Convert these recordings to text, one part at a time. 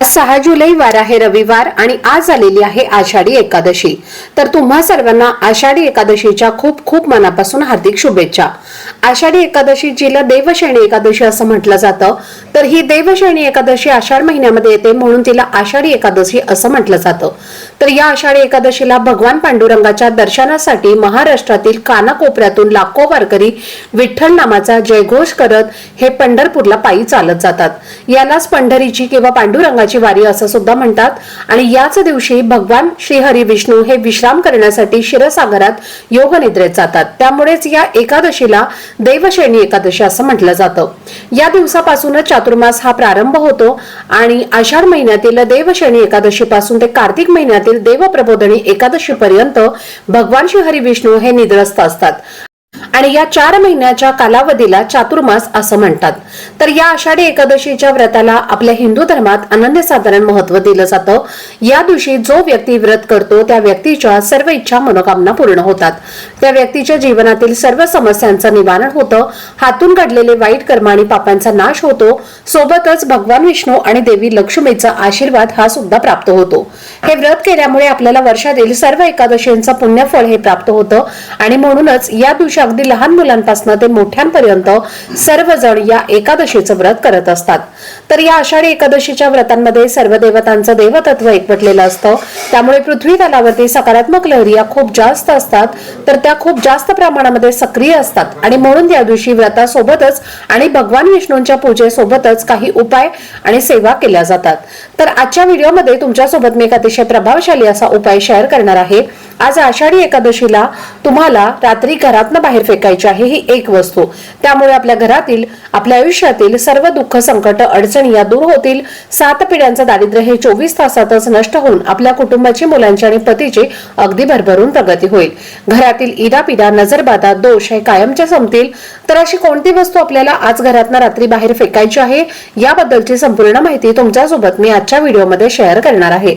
सहा जुलै वार आहे रविवार आणि आज आलेली आहे आषाढी एकादशी. तर तुम्हा सर्वांना आषाढी एकादशीच्या खूप खूप मनापासून हार्दिक शुभेच्छा. आषाढी एकादशी जिला देवश्रेणी एकादशी असं म्हटलं जातं. तर ही देवश्रेणी एकादशी आषाढ महिन्यामध्ये येते म्हणून तिला आषाढी एकादशी असं म्हटलं जातं. तर या आषाढी एकादशीला भगवान पांडुरंगाच्या दर्शनासाठी महाराष्ट्रातील कानाकोपऱ्यातून लाखो वारकरी विठ्ठल नामाचा जयघोष करत हे पंढरपूरला पायी चालत जातात. यालाच पंढरीची किंवा पांडुरंगाची वारी असं सुद्धा म्हणतात आणि याच दिवशी भगवान श्रीहरी विष्णू हे विश्राम करण्यासाठी शिरसागरात योगनिद्रेत जातात. त्यामुळेच या एकादशीला देवशैनी एकादशी असं म्हटलं जातं. या दिवसापासूनच चातुर्मास हा प्रारंभ होतो आणि आषाढ महिन्यातील देवशनी एकादशीपासून ते कार्तिक महिन्यातील देवप्रबोधनी एकादशी पर्यंत भगवान श्रीहरी विष्णू हे निद्रस्त असतात. आणि या चार महिन्याच्या कालावधीला चातुर्मास असं म्हणतात. तर या आषाढी एकादशीच्या व्रताला आपल्या हिंदू धर्मात अनन्यसाधारण महत्त्व दिलं जातं. या दिवशी जो व्यक्ती व्रत करतो त्या व्यक्तीच्या सर्व इच्छा मनोकामना पूर्ण होतात. त्या व्यक्तीच्या जीवनातील सर्व समस्यांचं निवारण होतं. हातून घडलेले वाईट कर्म आणि पापांचा नाश होतो. सोबतच भगवान विष्णू आणि देवी लक्ष्मीचा आशीर्वाद हा सुद्धा प्राप्त होतो. हे व्रत केल्यामुळे आपल्याला वर्षातील सर्व एकादशींचं पुण्यफळ हे प्राप्त होतं. आणि म्हणूनच या दिवशी अगदी लहान मुलांपासून ते मोठ्यांपर्यंत सर्वजण या एकादशीचं व्रत करत असतात. तर या आषाढी एकादशीच्या व्रतांमध्ये सर्व देवतांचं देवतत्व एकवटलेलं असतं. त्यामुळे पृथ्वी तलावरती सकारात्मक लहरी या खूप जास्त असतात. तर त्या खूप जास्त प्रमाणामध्ये सक्रिय असतात. आणि म्हणून या दिवशी व्रतासोबतच आणि भगवान विष्णूंच्या पूजेसोबतच काही उपाय आणि सेवा केल्या जातात. तर आजच्या व्हिडिओमध्ये तुमच्यासोबत मी एक अतिशय प्रभावशाली असा उपाय शेअर करणार आहे. आज आषाढी एकादशीला तुम्हाला रात्री घरातनं बाहेर फेकायची आहे ही एक वस्तू. त्यामुळे आपल्या घरातील आपल्या आयुष्यातील सर्व दुःख संकट अडचणी या दूर होतील. सात पिढ्यांचं दारिद्र्य हे चोवीस तासातच नष्ट होऊन आपल्या कुटुंबाची मुलांची आणि पतीची अगदी भरभरून प्रगती होईल. घरातील इदापिदा नजरबाधा दोष हे कायमच्या संपतील. तर अशी कोणती वस्तू आपल्याला आज घरातनं रात्री बाहेर फेकायची आहे? याबद्दलची संपूर्ण माहिती तुमच्यासोबत मी आजच्या व्हिडिओमध्ये शेअर करणार आहे.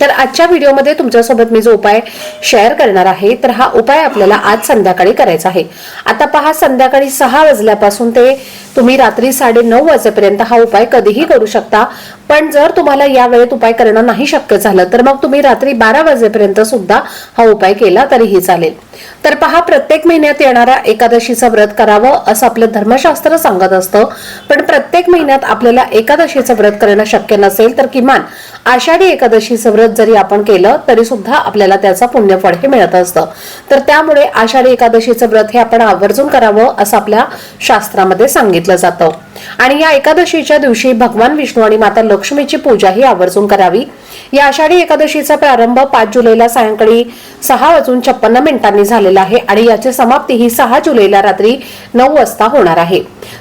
तर आजच्या व्हिडिओमध्ये तुमच्यासोबत मी जो उपाय शेअर करणार आहे तर हा उपाय आपल्याला आज संध्याकाळी करायचा आहे. आता पहा संध्याकाळी सहा वाजल्यापासून ते तुम्ही रात्री साडे नऊ वाजेपर्यंत हा उपाय कधीही करू शकता. पण जर तुम्हाला या वेळेत उपाय करणं नाही शक्य झालं तर मग तुम्ही रात्री बारा वाजेपर्यंत सुद्धा हा उपाय केला तरीही चालेल. तर पहा प्रत्येक महिन्यात येणाऱ्या एकादशीचं व्रत करावं असं आपलं धर्मशास्त्र सांगत असतं. पण प्रत्येक महिन्यात आपल्याला एकादशीचं व्रत करणं शक्य नसेल तर किमान आषाढी एकादशीचं व्रत जरी आपण केलं तरी सुद्धा आपल्याला त्याचं पुण्यफळ हे मिळत असतं. तर त्यामुळे आषाढी एकादशीचं व्रत हे आपण आवर्जून करावं असं आपल्या शास्त्रामध्ये सांगितलं जातं. आणि या एकादशीच्या दिवशी भगवान विष्णू आणि माता लक्ष्मीची पूजा ही आवर्जून करावी. या आषाढी एकादशीचा प्रारंभ पाच जुलैला सायंकाळी सहा वाजून छप्पन्न मिनिटांनी झालेला आहे आणि याची समाप्ती ही सहा जुलैला रात्री नऊ वाजता होणार आहे.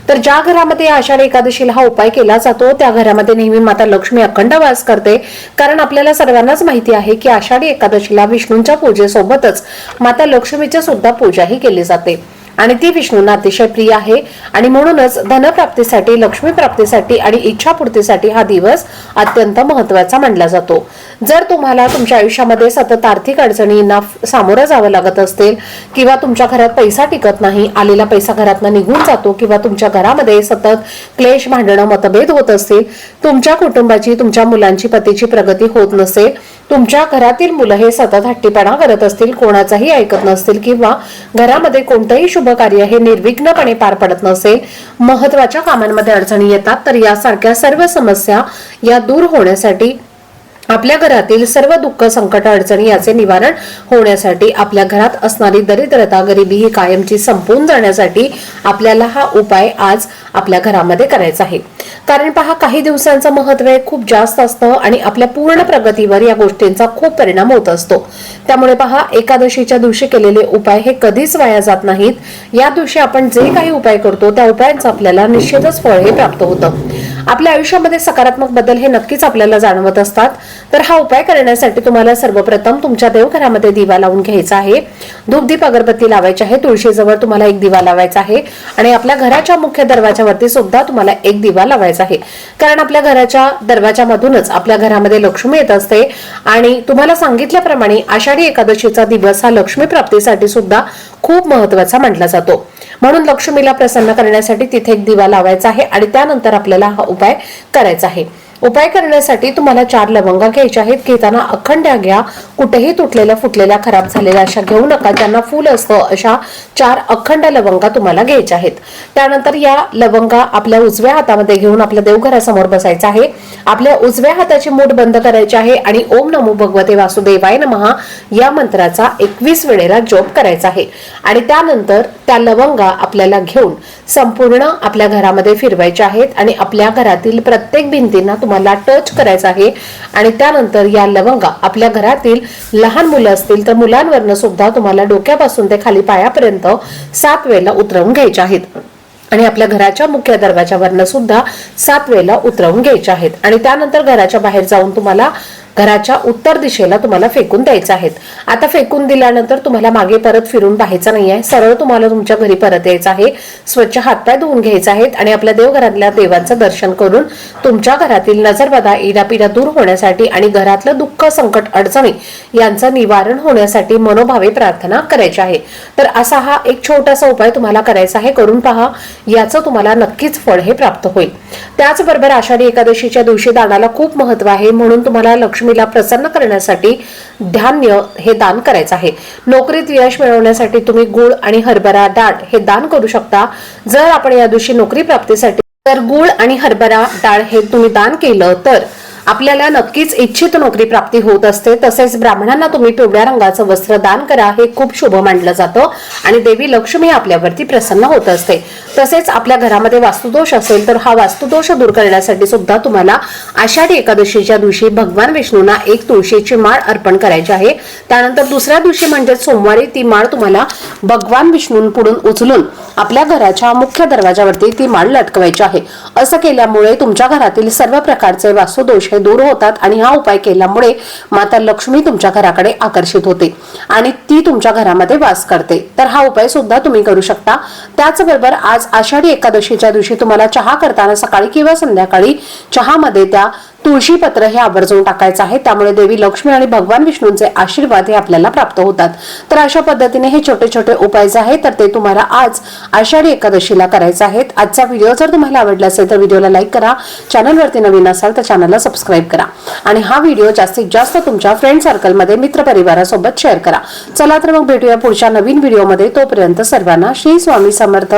तर ज्या घरामध्ये आषाढी एकादशीला हा उपाय केला जातो त्या घरामध्ये नेहमी माता लक्ष्मी अखंड वास करते. कारण आपल्याला सर्वांनाच माहिती आहे की आषाढी एकादशीला विष्णूंच्या पूजेसोबतच माता लक्ष्मीची सुद्धा पूजाही केली जाते. आणि ती विष्णूंना अतिशय प्रिय आहे. आणि म्हणूनच धनप्राप्तीसाठी लक्ष्मी प्राप्तीसाठी आणि इच्छापूर्तीसाठी हा दिवस अत्यंत महत्त्वाचा मानला जातो. जर तुम्हाला तुमच्या आयुष्यामध्ये सतत आर्थिक अडचणींना सामोरं जावं लागत असेल किंवा तुमच्या घरात पैसा टिकत नाही आलेला पैसा घरातनं निघून जातो किंवा तुमच्या घरामध्ये सतत क्लेश भांडणं मतभेद होत असतील तुमच्या कुटुंबाची तुमच्या मुलांची पतीची प्रगती होत नसेल तुमच्या घरातील मुलं हे सतत हट्टीपणा करत असतील कोणाचाही ऐकत नसतील किंवा घरामध्ये कोणतंही शुभ कार्य हे निर्विघ्नपणे पार पडत नसेल महत्त्वाच्या कामांमध्ये अडचणी येतात तर यासारख्या सर्व समस्या या दूर होण्यासाठी आपल्या घरातील सर्व दुःख संकट अडचणी याचे निवारण होण्यासाठी आपल्या घरात असणारी दरिद्रता गरिबी ही कायमची संपून जाण्यासाठी आपल्याला हा उपाय आज आपल्या घरामध्ये करायचा आहे. कारण पहा काही दिवसांचं महत्त्व हे खूप जास्त असतं आणि आपल्या पूर्ण प्रगतीवर या गोष्टींचा खूप परिणाम होत असतो. त्यामुळे पहा एकादशीच्या दिवशी केलेले उपाय हे कधीच वाया जात नाहीत. या दिवशी आपण जे काही उपाय करतो त्या उपायांचं आपल्याला निश्चितच फळ हे प्राप्त होतं. आपल्या आयुष्यामध्ये सकारात्मक बदल हे नक्कीच आपल्याला जाणवत असतात. तर हा उपाय करण्यासाठी तुम्हाला सर्वप्रथम तुमच्या देवघरामध्ये दिवा लावून घ्यायचा आहे. धूपदीप अगरबत्ती लावायची आहे. तुळशीजवळ तुम्हाला एक दिवा लावायचा आहे. आणि आपल्या घराच्या मुख्य दरवाजावरती सुद्धा तुम्हाला एक दिवा लावायचा आहे. कारण आपल्या घराच्या दरवाजामधूनच आपल्या घरामध्ये लक्ष्मी येत असते. आणि तुम्हाला सांगितल्याप्रमाणे आषाढी एकादशीचा दिवस हा लक्ष्मी प्राप्तीसाठी सुद्धा खूप महत्त्वाचा मानला जातो. म्हणून लक्ष्मीला प्रसन्न करण्यासाठी तिथे एक दिवा लावायचा आहे आणि त्यानंतर आपल्याला हा उपाय करायचा आहे. उपाय करण्यासाठी तुम्हाला चार लवंगा घ्यायच्या आहेत. घेताना अखंड घ्या. कुठेही तुटलेल्या फुटलेल्या खराब झालेल्या अशा घेऊ नका. ज्यांना फुल असतं अशा चार अखंड लवंगा तुम्हाला घ्यायच्या आहेत. त्यानंतर या लवंगा आपल्या उजव्या हातामध्ये घेऊन आपल्या देवघरासमोर बसायचं आहे. आपल्या उजव्या हाताची मूठ बंद करायची आहे आणि ओम नमो भगवते वासुदेवाय नमहा या मंत्राचा एकवीस वेळेला जोप करायचा आहे. आणि त्यानंतर त्या लवंगा आपल्याला घेऊन संपूर्ण आपल्या घरामध्ये फिरवायच्या आहेत आणि आपल्या घरातील प्रत्येक भिंतींना तुम्हाला टच करायचा आहे. आणि त्यानंतर या लवंगा आपल्या घरातील लहान मुलं असतील तर मुलांवरनं सुद्धा तुम्हाला डोक्यापासून ते खाली पायापर्यंत सात वेळेला उतरवून घ्यायच्या आहेत. आणि आपल्या घराच्या मुख्य दरवाजावरनं सुद्धा सात वेळेला उतरवून घ्यायच्या आहेत. आणि त्यानंतर घराच्या बाहेर जाऊन तुम्हाला घराच्या उत्तर दिशेला तुम्हाला फेकून द्यायचं आहेत. आता फेकून दिल्यानंतर तुम्हाला मागे परत फिरून पाहायचं नाही आहे. सरळ तुम्हाला तुमच्या घरी परत यायचं आहे. स्वच्छ हातपाय धुवून घ्यायचा आहेत आणि आपल्या देवघरातल्या देवांचं दर्शन करून तुमच्या घरातील नजरबदा इडापिडा दूर होण्यासाठी आणि घरातलं दुःख संकट अडचणी यांचं निवारण होण्यासाठी मनोभावे प्रार्थना करायची आहे. तर असा हा एक छोटासा उपाय तुम्हाला करायचा आहे. करून पहा. याचं तुम्हाला नक्कीच फळ हे प्राप्त होईल. त्याचबरोबर आषाढी एकादशीच्या दिवशी दानाला खूप महत्त्व आहे. म्हणून तुम्हाला लक्ष्मीला प्रसन्न करण्यासाठी धान्य हे दान करायचं आहे. नोकरीत यश मिळवण्यासाठी तुम्ही गुळ आणि हरभरा डाळ हे दान करू शकता. जर आपण या दिवशी नोकरी प्राप्तीसाठी तर गुळ आणि हरभरा डाळ हे तुम्ही दान केलं तर आपल्याला नक्कीच इच्छित नोकरी प्राप्ती होत असते. तसेच ब्राह्मणांना तुम्ही पिवळ्या रंगाचं वस्त्र दान करा हे खूप शुभ मानलं जातं. आणि देवी लक्ष्मी आपल्यावरती प्रसन्न होत असते. तसेच आपल्या घरामध्ये वास्तुदोष असेल तर हा वास्तुदोष दूर करण्यासाठी सुद्धा तुम्हाला आषाढी एकादशीच्या दिवशी भगवान विष्णूंना एक तुळशीची माळ अर्पण करायची आहे. त्यानंतर दुसऱ्या दिवशी म्हणजे सोमवारी ती माळ तुम्हाला भगवान विष्णूंपुढून उचलून आपल्या घराच्या मुख्य दरवाजावरती ती माळ लटकवायची आहे. असं केल्यामुळे तुमच्या घरातील सर्व प्रकारचे वास्तुदोष हे दूर होतात आणि हा उपाय केल्यामुळे माता लक्ष्मी तुमच्या घराकडे आकर्षित होते आणि ती तुमच्या घरामध्ये वास करते. तर हा उपाय सुद्धा तुम्ही करू शकता. त्याचबरोबर आज आषाढी एकादशीच्या दिवशी तुम्हाला चहा करताना सकाळी किंवा संध्याकाळी चहामध्ये त्या तुळशी पत्र हे आवर्जून टाकायचं आहे. त्यामुळे देवी लक्ष्मी आणि भगवान विष्णूंचे आशीर्वाद हे आपल्याला प्राप्त होतात. तर अशा पद्धतीने हे छोटे छोटे उपाय जे आहेत तर ते तुम्हाला आज आषाढी एकादशीला करायचे आहेत. आजचा व्हिडिओ जर तुम्हाला आवडला असेल तर व्हिडिओला लाईक करा. चॅनलवरती नवीन असाल तर चॅनलला सबस्क्राईब करा. आणि हा व्हिडिओ जास्तीत जास्त तुमच्या फ्रेंड सर्कलमध्ये मित्रपरिवारासोबत शेअर करा. चला तर मग भेटूया पुढच्या नवीन व्हिडिओमध्ये. तोपर्यंत सर्वांना श्री स्वामी समर्थ.